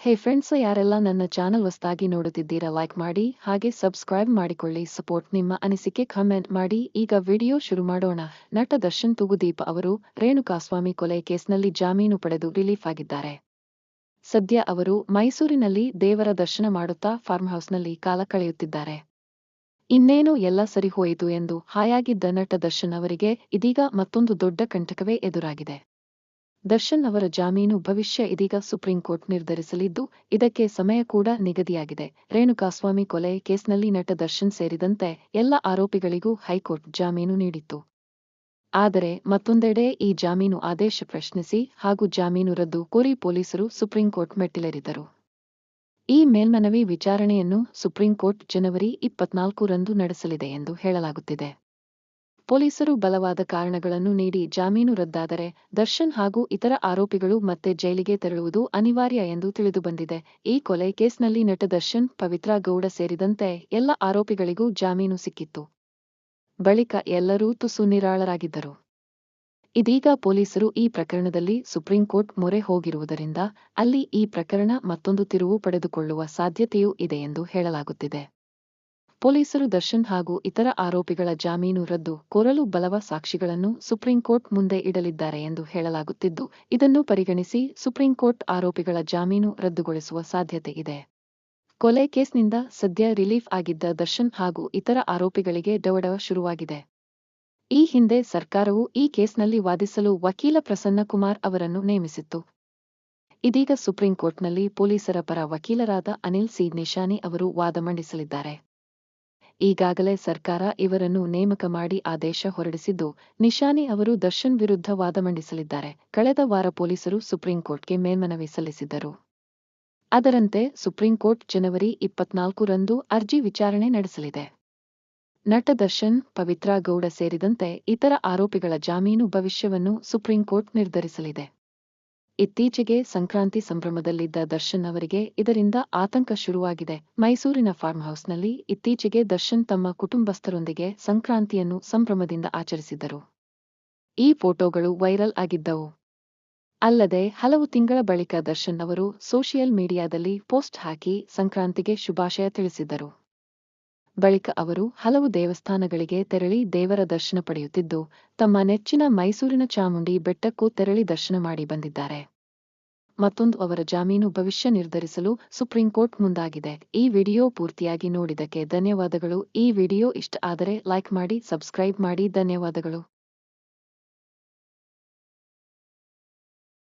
ಹೇ friends ಯಾರೆಲ್ಲ ನನ್ನ channel ಹೊಸದಾಗಿ ನೋಡುತ್ತಿದ್ದೀರಾ ಲೈಕ್ ಮಾಡಿ, ಹಾಗೆ ಸಬ್ಸ್ಕ್ರೈಬ್ ಮಾಡಿಕೊಳ್ಳಿ ಸಪೋರ್ಟ್ ನಿಮ್ಮ ಅನಿಸಿಕೆ ಕಮೆಂಟ್ ಮಾಡಿ. ಈಗ ವಿಡಿಯೋ ಶುರು ಮಾಡೋಣ. ನಟ ದರ್ಶನ್ ತೂಗುದೀಪ ಅವರು ರೇಣುಕಾಸ್ವಾಮಿ ಕೊಲೆ ಕೇಸ್ನಲ್ಲಿ ಜಾಮೀನು ಪಡೆದು ರಿಲೀಫ್ ಆಗಿದ್ದಾರೆ. ಸದ್ಯ ಅವರು ಮೈಸೂರಿನಲ್ಲಿ ದೇವರ ದರ್ಶನ ಮಾಡುತ್ತಾ ಫಾರ್ಮ್ ಹೌಸ್ನಲ್ಲಿ ಕಾಲ ಕಳೆಯುತ್ತಿದ್ದಾರೆ. ಇನ್ನೇನು ಎಲ್ಲ ಸರಿ ಹೋಯಿತು ಎಂದು ಹಾಯಾಗಿದ್ದ ನಟ ದರ್ಶನ್ ಅವರಿಗೆ ಇದೀಗ ಮತ್ತೊಂದು ದೊಡ್ಡ ಕಂಟಕವೇ ಎದುರಾಗಿದೆ. ದರ್ಶನ್ ಅವರ ಜಾಮೀನು ಭವಿಷ್ಯ ಇದೀಗ ಸುಪ್ರೀಂಕೋರ್ಟ್ ನಿರ್ಧರಿಸಲಿದ್ದು, ಇದಕ್ಕೆ ಸಮಯ ಕೂಡ ನಿಗದಿಯಾಗಿದೆ. ರೇಣುಕಾಸ್ವಾಮಿ ಕೊಲೆ ಕೇಸ್ನಲ್ಲಿ ನಟ ದರ್ಶನ್ ಸೇರಿದಂತೆ ಎಲ್ಲ ಆರೋಪಿಗಳಿಗೂ ಹೈಕೋರ್ಟ್ ಜಾಮೀನು ನೀಡಿತ್ತು. ಆದರೆ ಮತ್ತೊಂದೆಡೆ ಈ ಜಾಮೀನು ಆದೇಶ ಪ್ರಶ್ನಿಸಿ ಹಾಗೂ ಜಾಮೀನು ರದ್ದು ಕೋರಿ ಪೊಲೀಸರು ಸುಪ್ರೀಂಕೋರ್ಟ್ ಮೆಟ್ಟಿಲೇರಿದರು ಈ ಮೇಲ್ಮನವಿ ವಿಚಾರಣೆಯನ್ನು ಸುಪ್ರೀಂಕೋರ್ಟ್ ಜನವರಿ ಇಪ್ಪತ್ನಾಲ್ಕು ರಂದು ನಡೆಸಲಿದೆ ಎಂದು ಹೇಳಲಾಗುತ್ತಿದೆ. ಪೊಲೀಸರು ಬಲವಾದ ಕಾರಣಗಳನ್ನು ನೀಡಿ ಜಾಮೀನು ರದ್ದಾದರೆ ದರ್ಶನ್ ಹಾಗೂ ಇತರ ಆರೋಪಿಗಳು ಮತ್ತೆ ಜೈಲಿಗೆ ತೆರಳುವುದು ಅನಿವಾರ್ಯ ಎಂದು ತಿಳಿದುಬಂದಿದೆ. ಈ ಕೊಲೆ ಕೇಸ್ನಲ್ಲಿ ನಟ ದರ್ಶನ್, ಪವಿತ್ರ ಗೌಡ ಸೇರಿದಂತೆ ಎಲ್ಲ ಆರೋಪಿಗಳಿಗೂ ಜಾಮೀನು ಸಿಕ್ಕಿತ್ತು. ಬಳಿಕ ಎಲ್ಲರೂ ತುಸು ನಿರಾಳರಾಗಿದ್ದರು. ಇದೀಗ ಪೊಲೀಸರು ಈ ಪ್ರಕರಣದಲ್ಲಿ ಸುಪ್ರೀಂ ಕೋರ್ಟ್ ಮೊರೆ ಹೋಗಿರುವುದರಿಂದ ಅಲ್ಲಿ ಈ ಪ್ರಕರಣ ಮತ್ತೊಂದು ತಿರುವು ಪಡೆದುಕೊಳ್ಳುವ ಸಾಧ್ಯತೆಯೂ ಇದೆ ಎಂದು ಹೇಳಲಾಗುತ್ತಿದೆ. ಪೊಲೀಸರು ದರ್ಶನ್ ಹಾಗೂ ಇತರ ಆರೋಪಿಗಳ ಜಾಮೀನು ರದ್ದು, ಕೋರಲು ಬಲವ ಸಾಕ್ಷಿಗಳನ್ನು ಸುಪ್ರೀಂಕೋರ್ಟ್ ಮುಂದೆ ಇಡಲಿದ್ದಾರೆ ಎಂದು ಹೇಳಲಾಗುತ್ತಿದ್ದು, ಇದನ್ನು ಪರಿಗಣಿಸಿ ಸುಪ್ರೀಂಕೋರ್ಟ್ ಆರೋಪಿಗಳ ಜಾಮೀನು ರದ್ದುಗೊಳಿಸುವ ಸಾಧ್ಯತೆ ಇದೆ. ಕೊಲೆ ಕೇಸ್ನಿಂದ ಸದ್ಯ ರಿಲೀಫ್ ಆಗಿದ್ದ ದರ್ಶನ್ ಹಾಗೂ ಇತರ ಆರೋಪಿಗಳಿಗೆ ಡವಡವ ಶುರುವಾಗಿದೆ. ಈ ಹಿಂದೆ ಸರ್ಕಾರವು ಈ ಕೇಸ್ನಲ್ಲಿ ವಾದಿಸಲು ವಕೀಲ ಪ್ರಸನ್ನ ಕುಮಾರ್ ಅವರನ್ನು ನೇಮಿಸಿತ್ತು. ಇದೀಗ ಸುಪ್ರೀಂಕೋರ್ಟ್ನಲ್ಲಿ ಪೊಲೀಸರ ಪರ ವಕೀಲರಾದ ಅನಿಲ್ ಸಿ. ನಿಶಾನಿ ಅವರು ವಾದ ಮಂಡಿಸಲಿದ್ದಾರೆ. ಈಗಾಗಲೇ ಸರ್ಕಾರ ಇವರನ್ನು ನೇಮಕ ಮಾಡಿ ಆದೇಶ ಹೊರಡಿಸಿದ್ದು, ನಿಶಾನಿ ಅವರು ದರ್ಶನ್ ವಿರುದ್ಧ ವಾದ ಮಂಡಿಸಲಿದ್ದಾರೆ. ಕಳೆದ ವಾರ ಪೊಲೀಸರು ಸುಪ್ರೀಂಕೋರ್ಟ್ಗೆ ಮೇಲ್ಮನವಿ ಸಲ್ಲಿಸಿದ್ದರು. ಅದರಂತೆ ಸುಪ್ರೀಂಕೋರ್ಟ್ ಜನವರಿ ಇಪ್ಪತ್ನಾಲ್ಕು ರಂದು ಅರ್ಜಿ ವಿಚಾರಣೆ ನಡೆಸಲಿದೆ. ನಟ ದರ್ಶನ್, ಪವಿತ್ರಾ ಗೌಡ ಸೇರಿದಂತೆ ಇತರ ಆರೋಪಿಗಳ ಜಾಮೀನು ಭವಿಷ್ಯವನ್ನು ಸುಪ್ರೀಂಕೋರ್ಟ್ ನಿರ್ಧರಿಸಲಿದೆ. ಇತ್ತೀಚೆಗೆ ಸಂಕ್ರಾಂತಿ ಸಂಭ್ರಮದಲ್ಲಿದ್ದ ದರ್ಶನ್ ಅವರಿಗೆ ಇದರಿಂದ ಆತಂಕ ಶುರುವಾಗಿದೆ. ಮೈಸೂರಿನ ಫಾರ್ಮ್ ಹೌಸ್ನಲ್ಲಿ ಇತ್ತೀಚೆಗೆ ದರ್ಶನ್ ತಮ್ಮ ಕುಟುಂಬಸ್ಥರೊಂದಿಗೆ ಸಂಕ್ರಾಂತಿಯನ್ನು ಸಂಭ್ರಮದಿಂದ ಆಚರಿಸಿದ್ದರು ಈ ಫೋಟೋಗಳು ವೈರಲ್ ಆಗಿದ್ದವು. ಅಲ್ಲದೆ ಹಲವು ತಿಂಗಳ ಬಳಿಕ ದರ್ಶನ್ ಅವರು ಸೋಷಿಯಲ್ ಮೀಡಿಯಾದಲ್ಲಿ ಪೋಸ್ಟ್ ಹಾಕಿ ಸಂಕ್ರಾಂತಿಗೆ ಶುಭಾಶಯ ತಿಳಿಸಿದ್ದರು ಬಳಿಕ ಅವರು ಹಲವು ದೇವಸ್ಥಾನಗಳಿಗೆ ತೆರಳಿ ದೇವರ ದರ್ಶನ ಪಡೆಯುತ್ತಿದ್ದು, ತಮ್ಮ ನೆಚ್ಚಿನ ಮೈಸೂರಿನ ಚಾಮುಂಡಿ ಬೆಟ್ಟಕ್ಕೂ ತೆರಳಿ ದರ್ಶನ ಮಾಡಿ ಬಂದಿದ್ದಾರೆ. ಮತ್ತೊಂದು ಅವರ ಜಾಮೀನು ಭವಿಷ್ಯ ನಿರ್ಧರಿಸಲು ಸುಪ್ರೀಂ ಕೋರ್ಟ್ ಮುಂದಾಗಿದೆ. ಈ ವಿಡಿಯೋ ಪೂರ್ತಿಯಾಗಿ ನೋಡಿದಕ್ಕೆ ಧನ್ಯವಾದಗಳು. ಈ ವಿಡಿಯೋ ಇಷ್ಟ ಆದರೆ ಲೈಕ್ ಮಾಡಿ, ಸಬ್ಸ್ಕ್ರೈಬ್ ಮಾಡಿ. ಧನ್ಯವಾದಗಳು.